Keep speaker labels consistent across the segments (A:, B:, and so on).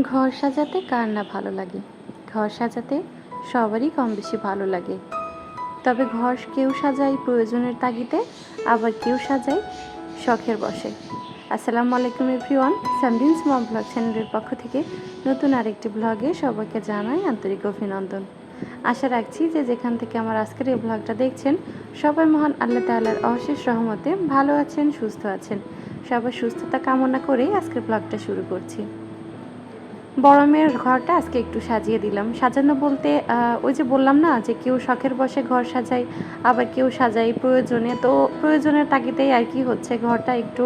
A: ঘর সাজাতে কার না ভালো লাগে? ঘর সাজাতে সবারই কম বেশি ভালো লাগে। তবে ঘর কেউ সাজায় প্রয়োজনের তাগিদে, আবার কেউ সাজায় শখের বসে আসসালামু আলাইকুম এভরিওয়ান সামডিন্স মম ব্লগ চ্যানেলের পক্ষ থেকে নতুন আরেকটি ব্লগে সবাইকে জানাই আন্তরিক অভিনন্দন। আশা রাখছি যে যেখান থেকে আমার আজকের এই ব্লগটা দেখছেন, সবাই মহান আল্লাহ তাআলার অশেষ রহমতে ভালো আছেন, সুস্থ আছেন। সবার সুস্থতা কামনা করেই আজকের ব্লগটা শুরু করছি। বড় মেয়ের ঘরটা আজকে একটু সাজিয়ে দিলাম। সাজানো বলতে ওই যে বললাম না যে কেউ শখের বসে ঘর সাজায়, আবার কেউ সাজায় প্রয়োজনে। তো প্রয়োজনের তাগিদেই আর কি হচ্ছে, ঘরটা একটু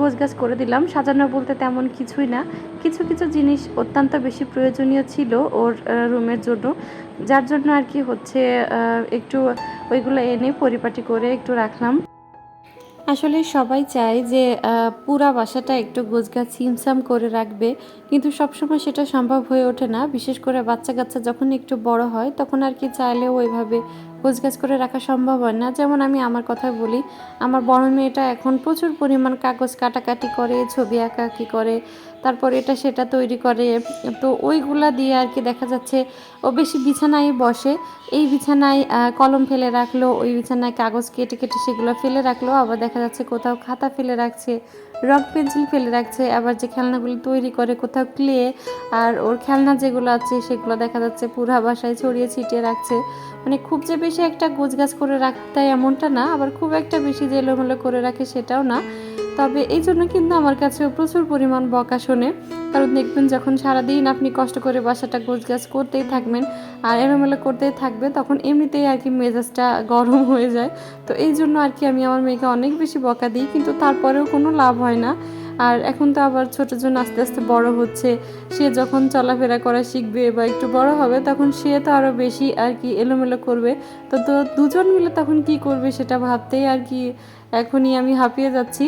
A: গোছগাছ করে দিলাম। সাজানো বলতে তেমন কিছুই না। কিছু কিছু জিনিস অত্যন্ত বেশি প্রয়োজনীয় ছিল ওর রুমের জন্য। যার জন্য আর কি হচ্ছে একটু ওইগুলো এনে পরিপাটি করে একটু রাখলাম। আসলে সবাই চায় যে পুরা বাসাটা একটু গোছগাছ ছিমছাম করে রাখবে। কিন্তু সবসময় সেটা সম্ভব হয়ে ওঠে না। বিশেষ করে বাচ্চা কাচ্চা যখন একটু বড় হয়, তখন আর কি চাইলেও ওইভাবে গোছগাছ করে রাখা সম্ভব হয় না। যেমন আমি আমার কথা বলি, আমার বড় মেয়েটা এখন প্রচুর পরিমাণ কাগজ কাটাকাটি করে, ছবি আঁকাআঁকি করে, তারপর এটা সেটা তৈরি করে। তো ওইগুলা দিয়ে আর কি দেখা যাচ্ছে, ও বেশি বিছানায় বসে। এই বিছানায় কলম ফেলে রাখল, ওই বিছানায় কাগজ কেটে কেটে সেগুলো ফেলে রাখল, আবার দেখা যাচ্ছে কোথাও খাতা ফেলে রাখছে। রং পেন্সিল ফেলে রাখছে, আবার যে খেলনাগুলো তৈরি করে কোথাও ক্লে, আর ওর খেলনা যেগুলো আছে সেগুলো দেখা যাচ্ছে পুরা বাসায় ছড়িয়ে ছিটিয়ে রাখছে। মানে খুব যে বেশি একটা গোছগাছ করে রাখতে এমনটা না, আবার খুব একটা বেশি যে এলোমেলো করে রাখে সেটাও না। তবে এই জন্য কিন্তু আমার কাছেও প্রচুর পরিমাণ বকা শোনে। কারণ দেখবেন যখন সারাদিন আপনি কষ্ট করে বাসাটা গোছগাছ করতেই থাকবেন আর এলোমেলো করতেই থাকবে, তখন এমনিতেই আর কি মেজাজটা গরম হয়ে যায়। তো এই জন্য আর কি আমি আমার মেয়েকে অনেক বেশি বকা দিই, কিন্তু তারপরেও কোনো লাভ হয় না। আর এখন তো আবার ছোটোর জন্য আস্তে আস্তে বড় হচ্ছে, সে যখন চলাফেরা করা শিখবে বা একটু বড় হবে, তখন সে তো আরও বেশি আর কি এলোমেলো করবে। তো তো দুজন মিলে তখন কি করবে সেটা ভাবতেই আর কি এখনই আমি হাঁপিয়ে যাচ্ছি।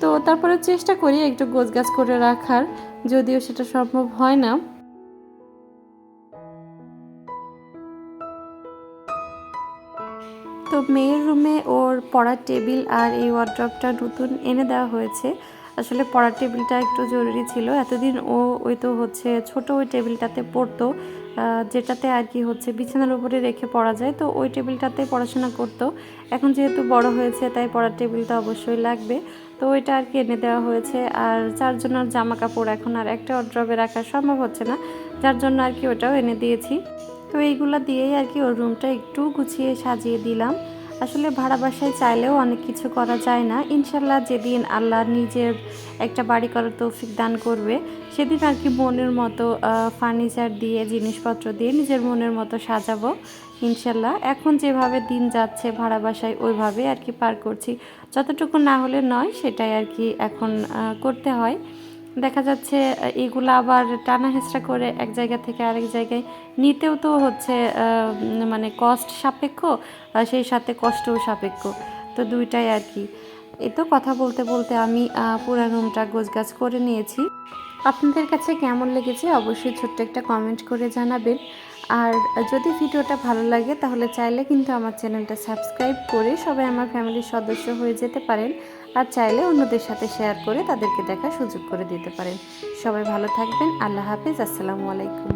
A: তো তারপরে চেষ্টা করি একটু গোছগাছ করে রাখার, যদিও সেটা সম্ভব হয় না। তো মেয়ের রুমে ওর পড়ার টেবিল আর এই ওয়ার্ড্রপটা নতুন এনে দেওয়া হয়েছে। আসলে পড়ার টেবিলটা একটু জরুরি ছিল। এতদিন ও ওই তো হচ্ছে ছোট ওই টেবিলটাতে পড়তো যেটাতে আর কি হচ্ছে বিছানার উপরে রেখে পড়া যায়। তো ওই টেবিলটাতে পড়াশোনা করতো। এখন যেহেতু বড় হয়েছে, তাই পড়ার টেবিলটা অবশ্যই লাগবে। তো ওইটা আর কি এনে দেওয়া হয়েছে। আর চারজনের জামা কাপড় এখন আর একটা অড্রবে রাখা সম্ভব হচ্ছে না, যার জন্য আর কি ওটাও এনে দিয়েছি। তো এইগুলো দিয়েই আর কি ওর রুমটা একটু গুছিয়ে সাজিয়ে দিলাম। আসলে ভাড়া বাসায় চাইলেও অনেক কিছু করা যায় না। ইনশাল্লাহ যেদিন আল্লাহ নিজের একটা বাড়ি করার তৌফিক দান করবে, সেদিন আর কি মনের মতো ফার্নিচার দিয়ে, জিনিসপত্র দিয়ে নিজের মনের মতো সাজাবো ইনশাল্লাহ এখন যেভাবে দিন যাচ্ছে ভাড়া বাসায় ওইভাবে আর কি পার করছি। যতটুকু না হলে নয়, সেটাই আর কি এখন করতে হয়। দেখা যাচ্ছে এগুলো আবার টানা হেঁচড়া করে এক জায়গা থেকে আরেক জায়গায় নিতেও তো হচ্ছে মানে কষ্ট সাপেক্ষ সেই সাথে কষ্টও সাপেক্ষ। তো দুইটাই আর কি। এ তো কথা বলতে বলতে আমি পুরা রুমটা গোছগাছ করে নিয়েছি। আপনাদের কাছে কেমন লেগেছে অবশ্যই ছোট্ট একটা কমেন্ট করে জানাবেন। আর যদি ভিডিওটা ভালো লাগে, তাহলে চাইলে কিন্তু আমার চ্যানেলটা সাবস্ক্রাইব করে সবাই আমার ফ্যামিলির সদস্য হয়ে যেতে পারেন। আর চাইলে অন্যদের সাথে শেয়ার করে তাদেরকে দেখার সুযোগ করে দিতে পারেন। সবাই ভালো থাকবেন। আল্লাহ হাফিজ। আসসালামু আলাইকুম।